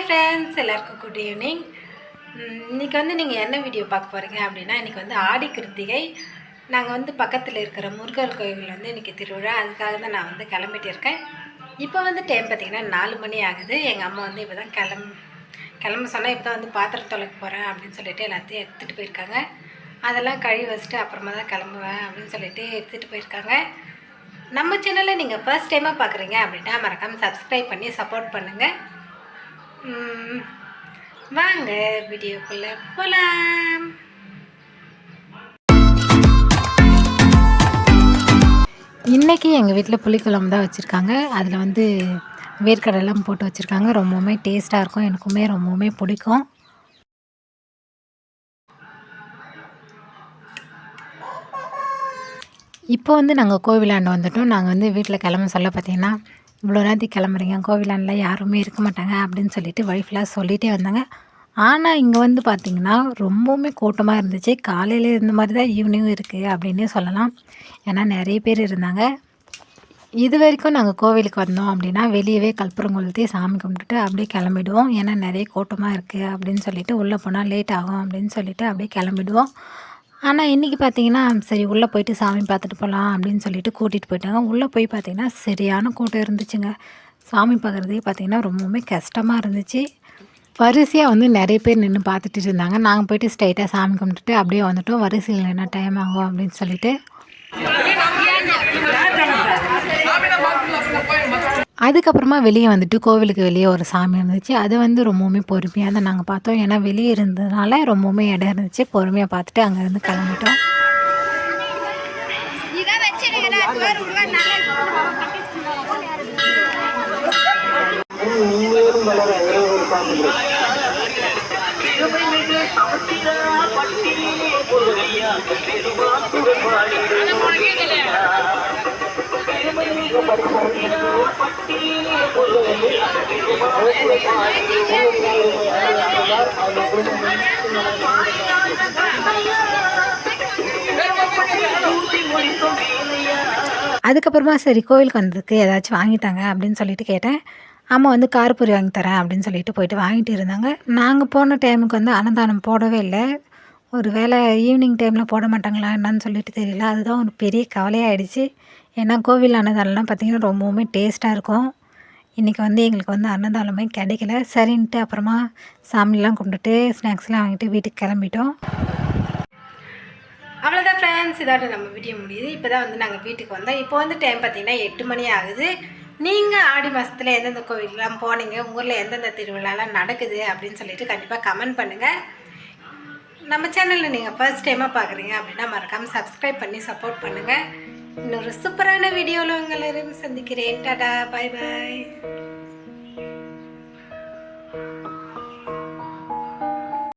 Hi friends எல்லாருக்கும் good evening இன்றைக்கி வந்து நீங்கள் என்ன வீடியோ பார்க்க போகிறீங்க அப்படின்னா இன்றைக்கி வந்து ஆடி கிருத்திகை. நாங்கள் வந்து பக்கத்தில் இருக்கிற முருகர் கோயில் வந்து இன்றைக்கி திருவிழா. அதுக்காக தான் நான் வந்து கிளம்பிட்டு இருக்கேன் இப்போ வந்து டைம் பார்த்திங்கன்னா நாலு மணி ஆகுது. எங்கள் அம்மா வந்து இப்போ தான் கிளம்ப கிளம்ப சொன்னால் இப்போ தான் வந்து பாத்திரம் தொலைக்க போகிறேன் அப்படின்னு சொல்லிட்டு எல்லாத்தையும் எடுத்துகிட்டு போயிருக்காங்க. அதெல்லாம் கழுவி வச்சுட்டு அப்புறமா தான் கிளம்புவேன் அப்படின்னு சொல்லிட்டு எடுத்துகிட்டு போயிருக்காங்க. நம்ம சேனலை நீங்கள் ஃபர்ஸ்ட் டைமாக பார்க்குறீங்க அப்படின்னா மறக்காமல் சப்ஸ்கிரைப் பண்ணி சப்போர்ட் பண்ணுங்கள் வாங்க வீடியோக்குள்ளே போகலாம் இன்றைக்கி எங்கள் வீட்டில் புளிக்குழம்பு தான் வச்சுருக்காங்க. அதில் வந்து வேர்க்கடலாம் போட்டு வச்சுருக்காங்க. ரொம்பவுமே டேஸ்ட்டாக இருக்கும். எனக்குமே ரொம்பவுமே பிடிக்கும். இப்போ வந்து நாங்கள் கோவிலாண்டு வந்துட்டோம். நாங்கள் வந்து வீட்டில் கிளம்ப சொல்ல பார்த்தீங்கன்னா இவ்வளோ நேரத்துக்கு கிளம்புறீங்க கோவிலாண்டில் யாருமே இருக்க மாட்டாங்க அப்படின்னு சொல்லிட்டு வைஃப் ஃபுல்லாக சொல்லிகிட்டே வந்தாங்க. ஆனால் இங்கே வந்து பார்த்திங்கன்னா ரொம்பவுமே கூட்டமாக இருந்துச்சு. காலையில் இருந்த மாதிரி தான் ஈவினிங்கும் இருக்குது அப்படின்னே சொல்லலாம். ஏன்னா நிறைய பேர் இருந்தாங்க. இது வரைக்கும் நாங்கள் கோவிலுக்கு வந்தோம் அப்படின்னா வெளியவே கற்பூரம் சாமி கும்பிட்டுட்டு அப்படியே கிளம்பிடுவோம். ஏன்னா நிறைய கூட்டமாக இருக்குது அப்படின்னு சொல்லிட்டு உள்ளே போனால் லேட் ஆகும் அப்படின்னு சொல்லிட்டு அப்படியே கிளம்பிடுவோம். ஆனால் இன்றைக்கி பார்த்தீங்கன்னா சரி உள்ளே போயிட்டு சாமி பார்த்துட்டு போகலாம் அப்படின்னு சொல்லிட்டு கூட்டிகிட்டு போயிட்டாங்க. உள்ளே போய் பார்த்தீங்கன்னா சரியான கூட்டம் இருந்துச்சுங்க. சாமி பார்க்குறதே பார்த்தீங்கன்னா ரொம்பவுமே கஷ்டமாக இருந்துச்சு. வரிசையாக வந்து நிறைய பேர் நின்று பார்த்துட்டு இருந்தாங்க. நாங்கள் போயிட்டு ஸ்ட்ரைட்டாக சாமி கும்பிட்டுட்டு அப்படியே வந்துட்டோம். வரிசையில் என்ன டைம் ஆகும் அப்படின்னு சொல்லிட்டு. அதுக்கப்புறமா வெளியே வந்துட்டு கோவிலுக்கு வெளியே ஒரு சாமி இருந்துச்சு. அது வந்து ரொம்பவுமே பொறுமையாக தான் நாங்கள் பார்த்தோம். ஏன்னா வெளியே இருந்ததுனால ரொம்பவுமே இடம் இருந்துச்சு. பொறுமையாக பார்த்துட்டு அங்கேருந்து கிளம்பிட்டோம். அதுக்கப்புறமா சரி கோவிலுக்கு வந்ததுக்கு ஏதாச்சும் வாங்கிட்டாங்க அப்படின்னு சொல்லிட்டு கேட்டேன். அம்மா வந்து காரப்பொரி வாங்கி தரேன் அப்படின்னு சொல்லிட்டு போயிட்டு வாங்கிட்டு இருந்தாங்க. நாங்கள் போன டைமுக்கு வந்து அன்னதானம் போடவே இல்லை. ஒரு வேளை ஈவினிங் டைமில் போட மாட்டாங்களா என்னன்னு சொல்லிட்டு தெரியல. அதுதான் ஒரு பெரிய கவலையாகிடுச்சு ஏன்னா கோவில் அன்னதானம்லாம் பார்த்திங்கன்னா ரொம்பவுமே டேஸ்ட்டாக இருக்கும். இன்றைக்கி வந்து எங்களுக்கு வந்து அன்னதானமே கிடைக்கல. சரின்ட்டு அப்புறமா சாமிலாம் கும்பிட்டுட்டு ஸ்நாக்ஸ்லாம் வாங்கிட்டு வீட்டுக்கு கிளம்பிட்டோம். அவ்வளோதான் ஃப்ரெண்ட்ஸ் இதோட நம்ம வீடியோ முடியுது. இப்போ தான் வந்து நாங்கள் வீட்டுக்கு வந்தோம். இப்போ வந்து டைம் பார்த்திங்கன்னா எட்டு மணி ஆகுது. நீங்கள் ஆடி மாதத்தில் எந்தெந்த கோவிலெலாம் போனீங்க? ஊரில் எந்தெந்த திருவிழாலாம் நடக்குது? அப்படின்னு சொல்லிட்டு கண்டிப்பாக கமெண்ட் பண்ணுங்கள் நம்ம சேனலில் நீங்கள் ஃபர்ஸ்ட் டைமாக பார்க்குறீங்க அப்படின்னா மறக்காமல் சப்ஸ்கிரைப் பண்ணி சப்போர்ட் பண்ணுங்கள் இன்னொரு சூப்பரான வீடியோவில் உங்களை சந்திக்கிறேன். டாடா பாய் பாய்.